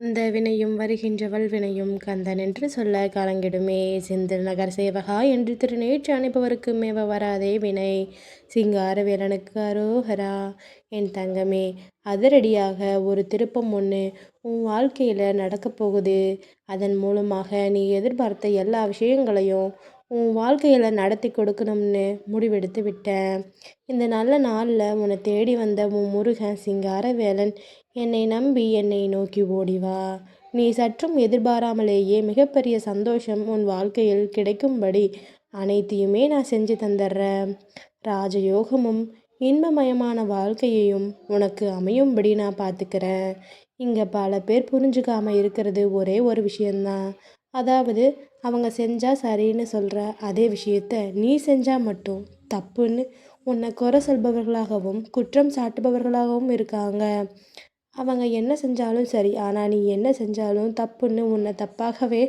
இந்த வினையும் வருகின்றவள் வினையும் கந்தன் என்று சொல்ல கலங்கிடுமே. சிந்து நகர் சேவகா என்று திருநேற்று அனுப்பவருக்கு மேவ வராதே வினை. சிங்கார வேலனுக்கு அரோகரா. என் தங்கமே அதிரடியாக ஒரு திருப்பம் ஒன்று உன் வாழ்க்கையில் நடக்கப் போகுது. அதன் மூலமாக நீ எதிர்பார்த்த எல்லா விஷயங்களையும் உன் வாழ்க்கையில் நடத்தி கொடுக்கணும்னு முடிவெடுத்து விட்டேன். இந்த நல்ல நாளில் உன்னை தேடி வந்த உன் முருகன் சிங்கார வேலன் என்னை நம்பி என்னை நோக்கி ஓடி வா. நீ சற்றும் எதிர்பாராமலேயே மிகப்பெரிய சந்தோஷம் உன் வாழ்க்கையில் கிடைக்கும்படி அனைத்தையுமே நான் செஞ்சு தந்துடுறேன் ராஜயோகமும் இன்பமயமான வாழ்க்கையையும் உனக்கு அமையும்படி நான் பார்த்துக்கிறேன். இங்கே பல பேர் புரிஞ்சுக்காமல் இருக்கிறது ஒரே ஒரு விஷயந்தான். அதாவது அவங்க செஞ்சால் சரின்னு சொல்கிற அதே விஷயத்த நீ செஞ்சால் மட்டும் தப்புன்னு உன்னை குறை சொல்பவர்களாகவும் குற்றம் சாட்டுபவர்களாகவும் இருக்காங்க. அவங்க என்ன செஞ்சாலும் சரி ஆனால் நீ என்ன செஞ்சாலும் தப்புன்னு உன்னை தப்பாகவே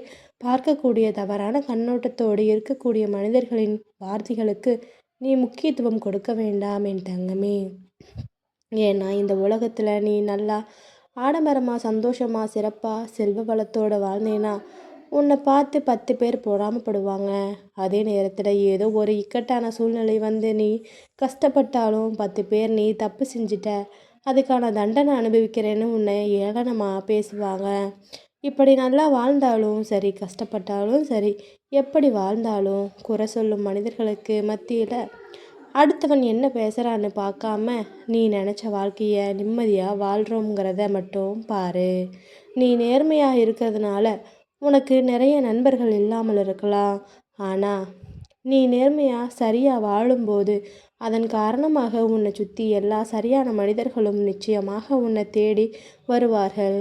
பார்க்கக்கூடிய தவறான கண்ணோட்டத்தோடு இருக்கக்கூடிய மனிதர்களின் வார்த்தைகளுக்கு நீ முக்கியத்துவம் கொடுக்க வேண்டாம் என் தங்கமே. ஏன்னா இந்த உலகத்தில் நீ நல்லா ஆடம்பரமாக சந்தோஷமாக சிறப்பாக செல்வ வளத்தோடு வாழ்ந்தேன்னா உன்னை பார்த்து பத்து பேர் பொறாமப்படுவாங்க. அதே நேரத்தில் ஏதோ ஒரு இக்கட்டான சூழ்நிலை வந்து நீ கஷ்டப்பட்டாலும் பத்து பேர் நீ தப்பு செஞ்சிட்ட. அதுக்கான தண்டனை அனுபவிக்கிறேன்னு உன்னை ஏளனமாக பேசுவாங்க. இப்படி நல்லா வாழ்ந்தாலும் சரி கஷ்டப்பட்டாலும் சரி எப்படி வாழ்ந்தாலும் குறை சொல்லும் மனிதர்களுக்கு மத்தியில் அடுத்தவன் என்ன பேசுகிறான்னு பார்க்காம நீ நினச்ச வாழ்க்கையை நிம்மதியாக வாழ்கிறோங்கிறத மட்டும் பாரு. நீ நேர்மையாக இருக்கிறதுனால உனக்கு நிறைய நண்பர்கள் இல்லாமல் இருக்கலாம். ஆனால் நீ நேர்மையாக சரியாக வாழும்போது அதன் காரணமாக உன்னை சுற்றி எல்லா சரியான மனிதர்களும் நிச்சயமாக உன்னை தேடி வருவார்கள்.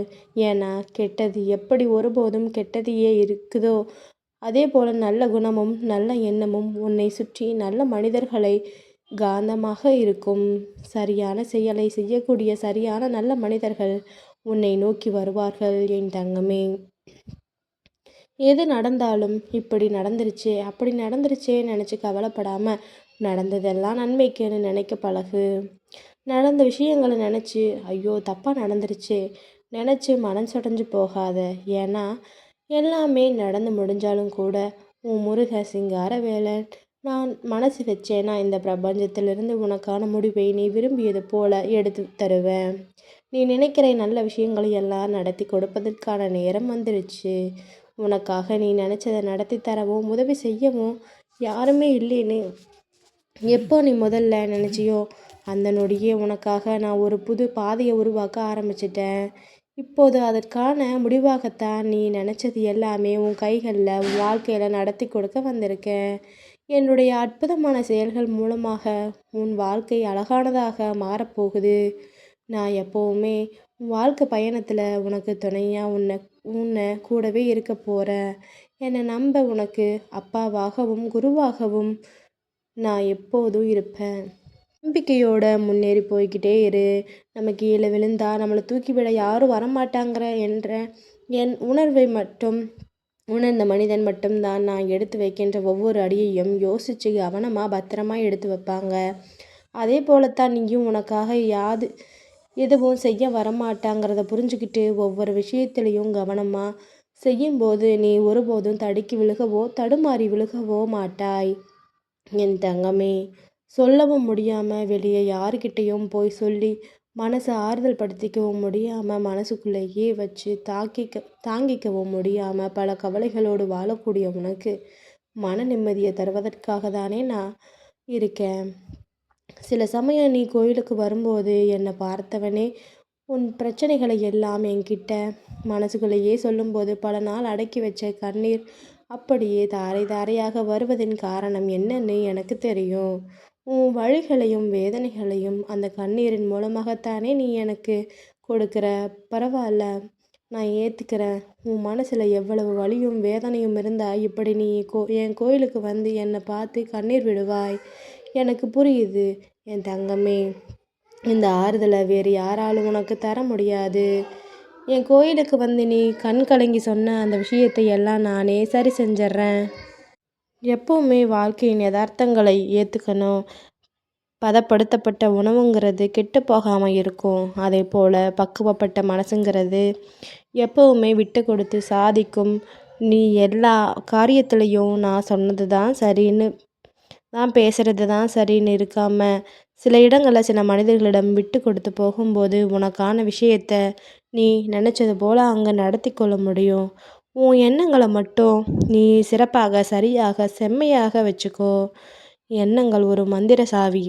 ஏன்னா கெட்டது எப்படி ஒருபோதும் கெட்டதையே இருக்குதோ அதே போல் நல்ல குணமும் நல்ல எண்ணமும் உன்னை சுற்றி நல்ல மனிதர்களை காந்தமாக இருக்கும். சரியான செயலை செய்யக்கூடிய சரியான நல்ல மனிதர்கள் உன்னை நோக்கி வருவார்கள் என் தங்கமே. எது நடந்தாலும் இப்படி நடந்துருச்சு அப்படி நடந்துருச்சே நினச்சி கவலைப்படாமல் நடந்ததெல்லாம் நன்மைக்குன்னு நினைக்க பழகு. நடந்த விஷயங்களை நினச்சி ஐயோ தப்பாக நடந்துருச்சு. நினச்சி மனசடைஞ்சு போகாத. ஏன்னா எல்லாமே நடந்து முடிஞ்சாலும் கூட உன் முருக சிங்கார வேலன். நான் மனசு வச்சேன்னா இந்த பிரபஞ்சத்திலிருந்து உனக்கான முடிவை நீ விரும்பியது போல எடுத்து தருவேன். நீ நினைக்கிற நல்ல விஷயங்களை எல்லாம் நடத்தி கொடுப்பதற்கான நேரம் வந்துடுச்சு உனக்காக நீ நினச்சதை நடத்தி தரவும் உதவி செய்யவும் யாருமே இல்லைன்னு எப்போ நீ முதல்ல நினச்சியோ அந்த நொடியே உனக்காக நான் ஒரு புது பாதையை உருவாக்க ஆரம்பிச்சிட்டேன். இப்போது அதற்கான முடிவாகத்தான் நீ நினச்சது எல்லாமே உன் கைகளில் உன் வாழ்க்கையில் நடத்தி கொடுக்க வந்திருக்கேன். என்னுடைய அற்புதமான செயல்கள் மூலமாக உன் வாழ்க்கை அழகானதாக மாறப்போகுது. நான் எப்போவுமே உன் வாழ்க்கை பயணத்தில் உனக்கு துணையாக உன்னை உன்னை கூடவே இருக்க போகிறேன் என்னை நம்ப உனக்கு அப்பாவாகவும் குருவாகவும் நான் எப்போதும் இருப்பேன். நம்பிக்கையோட முன்னேறி போய்கிட்டே இரு. நம்ம கீழே விழுந்தா நம்மளை தூக்கிவிட யாரும் வரமாட்டாங்கிற என்ற என் உணர்வை மட்டும் உணர்ந்த மனிதன் மட்டும்தான் நான் எடுத்து வைக்கின்ற ஒவ்வொரு அடியையும் யோசித்து கவனமாக பத்திரமா எடுத்து வைப்பாங்க. அதே போலத்தான் நீயும் உனக்காக யாது எதுவும் செய்ய வரமாட்டாங்கிறத புரிஞ்சுக்கிட்டு ஒவ்வொரு விஷயத்துலையும் கவனமாக செய்யும்போது நீ ஒருபோதும் தடுக்கி விழுகவோ தடுமாறி விழுகவோ மாட்டாய். என் தங்கமே சொல்லவும் முடியாமல் வெளியே யாருக்கிட்டேயும் போய் சொல்லி மனசை ஆறுதல் படுத்திக்கவும் முடியாமல் மனசுக்குள்ளேயே வச்சு தாக்கிக்க தாங்கிக்கவும் முடியாமல் பல கவலைகளோடு வாழக்கூடிய உனக்கு மன நிம்மதியை தருவதற்காக தானே நான் இருக்கேன். சில சமயம் நீ கோயிலுக்கு வரும்போது என்னை பார்த்தவனே உன் பிரச்சனைகளை எல்லாம் என்கிட்ட மனசுக்குள்ளேயே சொல்லும்போது பல நாள் அடக்கி வச்ச கண்ணீர் அப்படியே தாரை தாரையாக வருவதின் காரணம் என்னன்னு எனக்கு தெரியும். உன் வழிகளையும் வேதனைகளையும் அந்த கண்ணீரின் மூலமாகத்தானே நீ எனக்கு கொடுக்குற? பரவாயில்ல நான் ஏற்றுக்கிறேன் உன் மனசில் எவ்வளவு வலியும் வேதனையும் இருந்தால் இப்படி நீ கோ என் கோயிலுக்கு வந்து என்னை பார்த்து கண்ணீர் விடுவாய். எனக்கு புரியுது. என் தங்கமே இந்த ஆறுதலை வேறு யாராலும் உனக்கு தர முடியாது. என் கோயிலுக்கு வந்து நீ கண் கலங்கி சொன்ன அந்த விஷயத்தை எல்லாம் நானே சரி செஞ்சிட்றேன். எப்போவுமே வாழ்க்கையின் யதார்த்தங்களை ஏற்றுக்கணும் பதப்படுத்தப்பட்ட உணவுங்கிறது கெட்டு போகாமல் இருக்கும். அதே போல் பக்குவப்பட்ட மனசுங்கிறது எப்போவுமே விட்டு கொடுத்து சாதிக்கும். நீ எல்லா காரியத்துலேயும் நான் சொன்னது தான் சரின்னு நான் பேசுகிறது தான் சரின்னு இருக்காமல் சில இடங்களில் சில மனிதர்களிடம் விட்டு கொடுத்து போகும்போது உனக்கான விஷயத்த நீ நினச்சது போல் அங்கே நடத்தி கொள்ள முடியும். உன் எண்ணங்களை மட்டும் நீ சிறப்பாக சரியாக செம்மையாக வச்சுக்கோ. எண்ணங்கள் ஒரு மந்திர சாவி.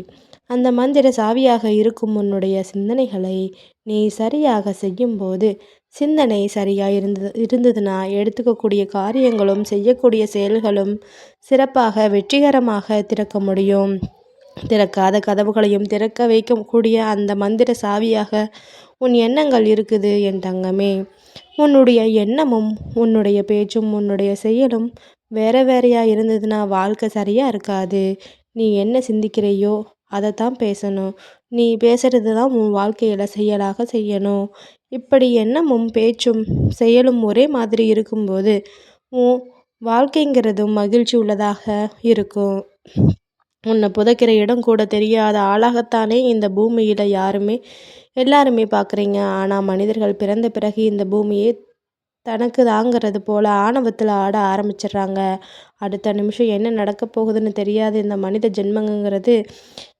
அந்த மந்திர சாவியாக இருக்கும் உன்னுடைய சிந்தனைகளை நீ சரியாக செய்யும்போது சிந்தனை சரியாக இருந்தது இருந்ததுன்னா எடுத்துக்கக்கூடிய காரியங்களும் செய்யக்கூடிய செயல்களும் சிறப்பாக வெற்றிகரமாக திறக்க முடியும். திறக்காத கதவுகளையும் திறக்க வைக்கக்கூடிய அந்த மந்திர சாவியாக உன் எண்ணங்கள் இருக்குது என் தங்கமே. உன்னுடைய எண்ணமும் உன்னுடைய பேச்சும் உன்னுடைய செயலும் வேற வேறையாக இருந்ததுன்னா வாழ்க்கை சரியாக இருக்காது. நீ என்ன சிந்திக்கிறையோ அதை தான் பேசணும். நீ பேசுகிறது தான் உன் வாழ்க்கையில் செயலாக செய்யணும். இப்படி எண்ணமும் பேச்சும் செயலும் ஒரே மாதிரி இருக்கும்போது உன் வாழ்க்கைங்கிறதும் மகிழ்ச்சி உள்ளதாக இருக்கும். உன்னை புதைக்கிற இடம் கூட தெரியாத ஆளாகத்தானே இந்த பூமியில் யாருமே எல்லாருமே பார்க்குறீங்க ஆனால் மனிதர்கள் பிறந்த பிறகு இந்த பூமியே தனக்கு தாங்கிறது போல் ஆணவத்தில் ஆட ஆரம்பிச்சிடுறாங்க. அடுத்த நிமிஷம் என்ன நடக்க போகுதுன்னு தெரியாது இந்த மனித ஜென்மங்கிறது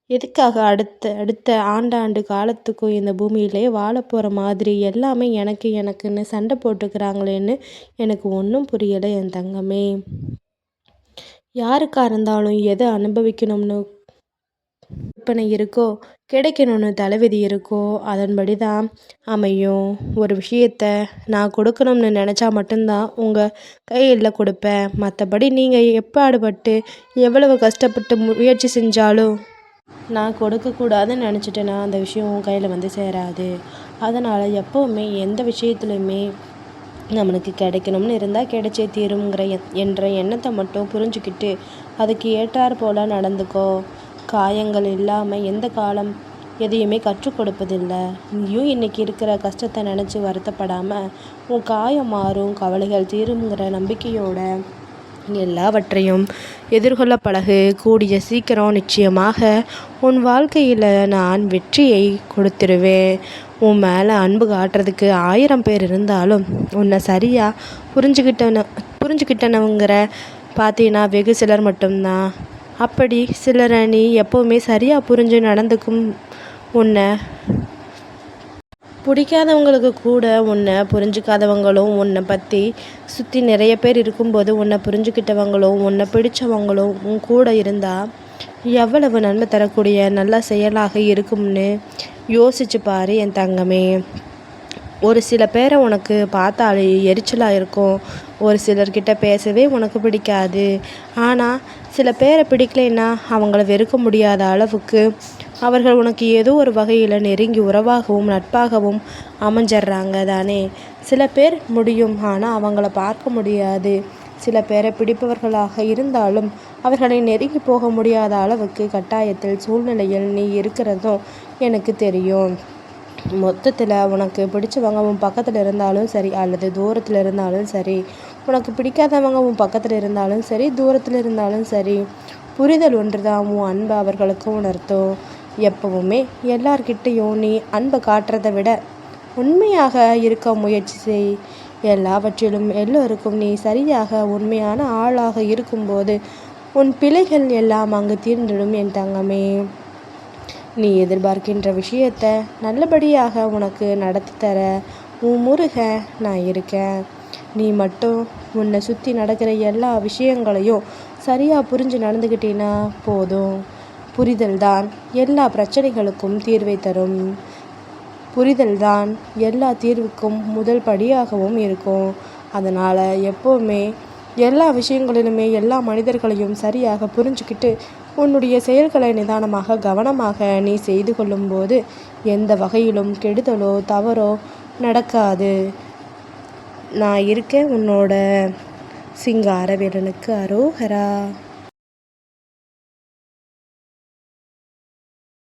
எதுக்காக அடுத்த அடுத்த ஆண்டாண்டு காலத்துக்கும் இந்த பூமியிலே வாழ போகிற மாதிரி எல்லாமே எனக்கு எனக்குன்னு சண்டை போட்டுக்கிறாங்களேன்னு எனக்கு ஒன்றும் புரியலை என் தங்கமே. யாருக்காக இருந்தாலும் எதை அனுபவிக்கணும்னு கற்பனை இருக்கோ கிடைக்கணும்னு தலைவிதி இருக்கோ அதன்படி தான் அமையும். ஒரு விஷயத்த நான் கொடுக்கணும்னு நினச்சா மட்டும்தான் உங்கள் கையில் கொடுப்பேன். மற்றபடி நீங்கள் எப்பாடுபட்டு எவ்வளவு கஷ்டப்பட்டு முயற்சி செஞ்சாலும் நான் கொடுக்கக்கூடாதுன்னு நினச்சிட்டேன்னா அந்த விஷயம் உன் கையில் வந்து சேராது. அதனால் எப்போவுமே எந்த விஷயத்துலையுமே நம்மளுக்கு கிடைக்கணும்னு இருந்தால் கிடைச்சே தீருங்கிற என்ற எண்ணத்தை மட்டும் புரிஞ்சுக்கிட்டு அதுக்கு ஏற்றார் போல் நடந்துக்கோ. காயங்கள் இல்லாமல் எந்த காலம் எதையுமே கற்றுக் கொடுப்பதில்லை. நீயும் இன்றைக்கி இருக்கிற கஷ்டத்தை நினச்சி வருத்தப்படாமல் உன் காயம் மாறும் கவலைகள் தீருங்கிற நம்பிக்கையோட எல்லாவற்றையும் எதிர்கொள்ள பழகு. கூடிய சீக்கிரம் நிச்சயமாக உன் வாழ்க்கையில் நான் வெற்றியை கொடுத்துருவேன். உன் மேலே அன்பு காட்டுறதுக்கு ஆயிரம் பேர் இருந்தாலும் உன்னை சரியாக புரிஞ்சுக்கிட்டன புரிஞ்சுக்கிட்டனவங்கிற பார்த்தீங்கன்னா வெகு சிலர் மட்டும்தான். அப்படி சிலரை நீ எப்போவுமே சரியாக புரிஞ்சு நடந்துக்கும் உன்னை பிடிக்காதவங்களுக்கு கூட உன்னை புரிஞ்சுக்காதவங்களும் உன்னை பற்றி சுற்றி நிறைய பேர் இருக்கும்போது உன்னை புரிஞ்சுக்கிட்டவங்களும் உன்னை பிடிச்சவங்களும் உன் கூட இருந்தால் எவ்வளவு நன்மை தரக்கூடிய நல்ல செயலாக இருக்கும்னு யோசிச்சு பாரு என் தங்கமே. ஒரு சில பேரை உனக்கு பார்த்தாலே எரிச்சலாக இருக்கும். ஒரு சிலர்கிட்ட பேசவே உனக்கு பிடிக்காது. ஆனால் சில பேரை பிடிக்கலைன்னா அவங்கள வெறுக்க முடியாத அளவுக்கு அவர்கள் உனக்கு ஏதோ ஒரு வகையில் நெருங்கி உறவாகவும் நட்பாகவும் அமைஞ்சிட்றாங்க தானே. சில பேர் முடியும் ஆனால் அவங்கள பார்க்க முடியாது. சில பேரை பிடிப்பவர்களாக இருந்தாலும் அவர்களை நெருங்கி போக முடியாத அளவுக்கு கட்டாயத்தில் சூழ்நிலையில் நீ இருக்கிறதும் எனக்கு தெரியும். மொத்தத்தில் உனக்கு பிடிச்சவங்க உன் பக்கத்தில் இருந்தாலும் சரி அல்லது தூரத்தில் இருந்தாலும் சரி உனக்கு பிடிக்காதவங்க உன் பக்கத்தில் இருந்தாலும் சரி தூரத்தில் இருந்தாலும் சரி புரிதல் ஒன்று தான் உன் அன்பை அவர்களுக்கு உணர்த்தும். எப்பவுமே எல்லார்கிட்டேயும் நீ அன்பை காட்டுறதை விட உண்மையாக இருக்க முயற்சி செய். எல்லாவற்றிலும் எல்லோருக்கும் நீ சரியாக உண்மையான ஆளாக இருக்கும்போது உன் பிழைகள் எல்லாம் அங்கு தீர்ந்துடும் என் தங்கமே. நீ எதிர்பார்க்கின்ற விஷயத்த நல்லபடியாக உனக்கு நடத்தி தர உன் முருக நான் இருக்கேன். நீ மட்டும் உன்னை சுற்றி நடக்கிற எல்லா விஷயங்களையும் சரியாக புரிஞ்சு நடந்துக்கிட்டீன்னா போதும். புரிதல் தான் எல்லா பிரச்சனைகளுக்கும் தீர்வை தரும். புரிதல் தான் எல்லா தீர்வுக்கும் முதல் படியாகவும் இருக்கும். அதனால் எப்போவுமே எல்லா விஷயங்களிலுமே எல்லா மனிதர்களையும் சரியாக புரிஞ்சுக்கிட்டு உன்னுடைய செயல்களை நிதானமாக கவனமாக நீ செய்து கொள்ளும்போது எந்த வகையிலும் கெடுதலோ தவறோ நடக்காது. நான் இருக்கேன் உன்னோட சிங்க வீரனுக்கு அரோகரா.